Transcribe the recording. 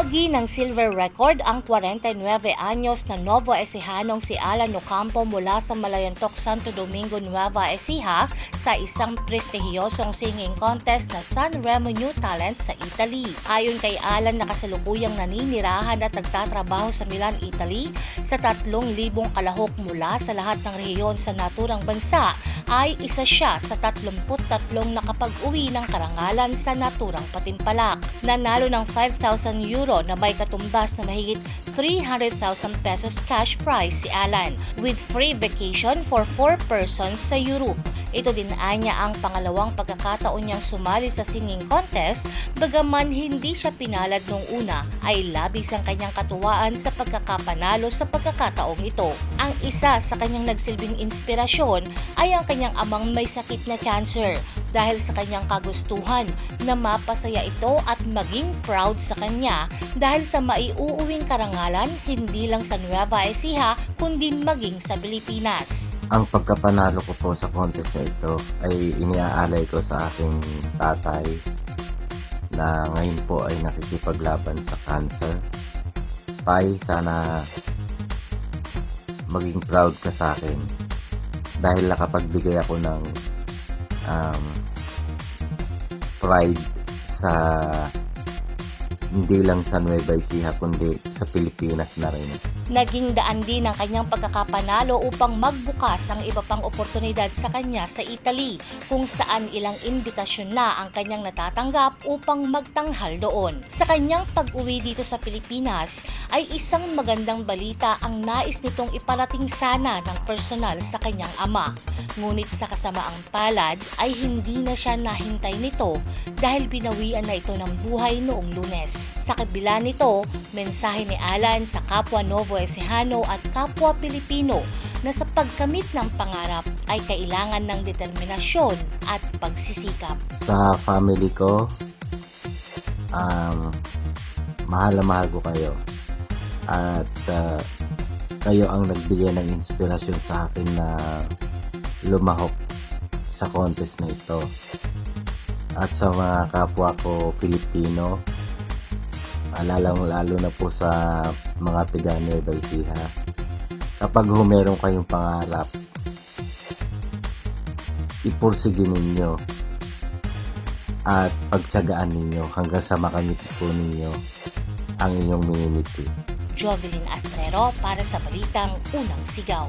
Umagi ng silver record ang 49 anyos na Novo Ecihanong si Alan Ocampo mula sa Malayontok, Santo Domingo, Nueva Ecija sa isang prestihiyosong singing contest na San Remo New Talent sa Italy. Ayon kay Alan na kasalukuyang naninirahan at nagtatrabaho sa Milan, Italy sa 3,000 kalahok mula sa lahat ng rehiyon sa naturang bansa ay isa siya sa 33 nakapag-uwi ng karangalan sa naturang patimpalak. Nanalo ng 5,000 euro na may katumbas na mahigit 300,000 pesos cash prize si Alan with free vacation for 4 persons sa Europe. Ito din anya ang pangalawang pagkakataon niyang sumali sa singing contest bagaman hindi siya pinalad nung una ay labis ang kanyang katuwaan sa pagkakapanalo sa pagkakataong ito. Ang isa sa kanyang nagsilbing inspirasyon ay ang kanyang amang may sakit na cancer dahil sa kanyang kagustuhan na mapasaya ito at maging proud sa kanya dahil sa maiuuwing karangalan hindi lang sa Nueva Ecija kundi maging sa Pilipinas. Ang pagkapanalo ko po sa contest na ito ay iniaalay ko sa aking tatay na ngayon po ay nakikipaglaban sa cancer. Tay, sana maging proud ka sa akin dahil nakapagbigay ako ng um, pride sa hindi lang sa Nueva Ecija kundi sa Pilipinas na rin. Naging daan din ang kanyang pagkakapanalo upang magbukas ang iba pang oportunidad sa kanya sa Italy kung saan ilang imbitasyon na ang kanyang natatanggap upang magtanghal doon. Sa kanyang pag-uwi dito sa Pilipinas ay isang magandang balita ang nais nitong iparating sana ng personal sa kanyang ama. Ngunit sa kasamaang palad ay hindi na siya nahintay nito dahil binawian na ito ng buhay noong lunes. Sa kabila nito, mensahe ni Alan sa kapwa Novo Ecijano at kapwa Pilipino na sa pagkamit ng pangarap ay kailangan ng determinasyon at pagsisikap. Sa family ko, um, mahal na mahal ko kayo. At uh, kayo ang nagbigay ng inspirasyon sa akin na lumahok sa contest na ito. At sa mga kapwa ko Filipino, alalang lalo na po sa mga tiga Nueva Ecija. Kapag humeron kayong pangarap, ipursige ninyo at pagtsagaan ninyo hanggang sa makamit po ninyo ang inyong minimiti. Jovelyn Astrero para sa Balitang Unang Sigaw.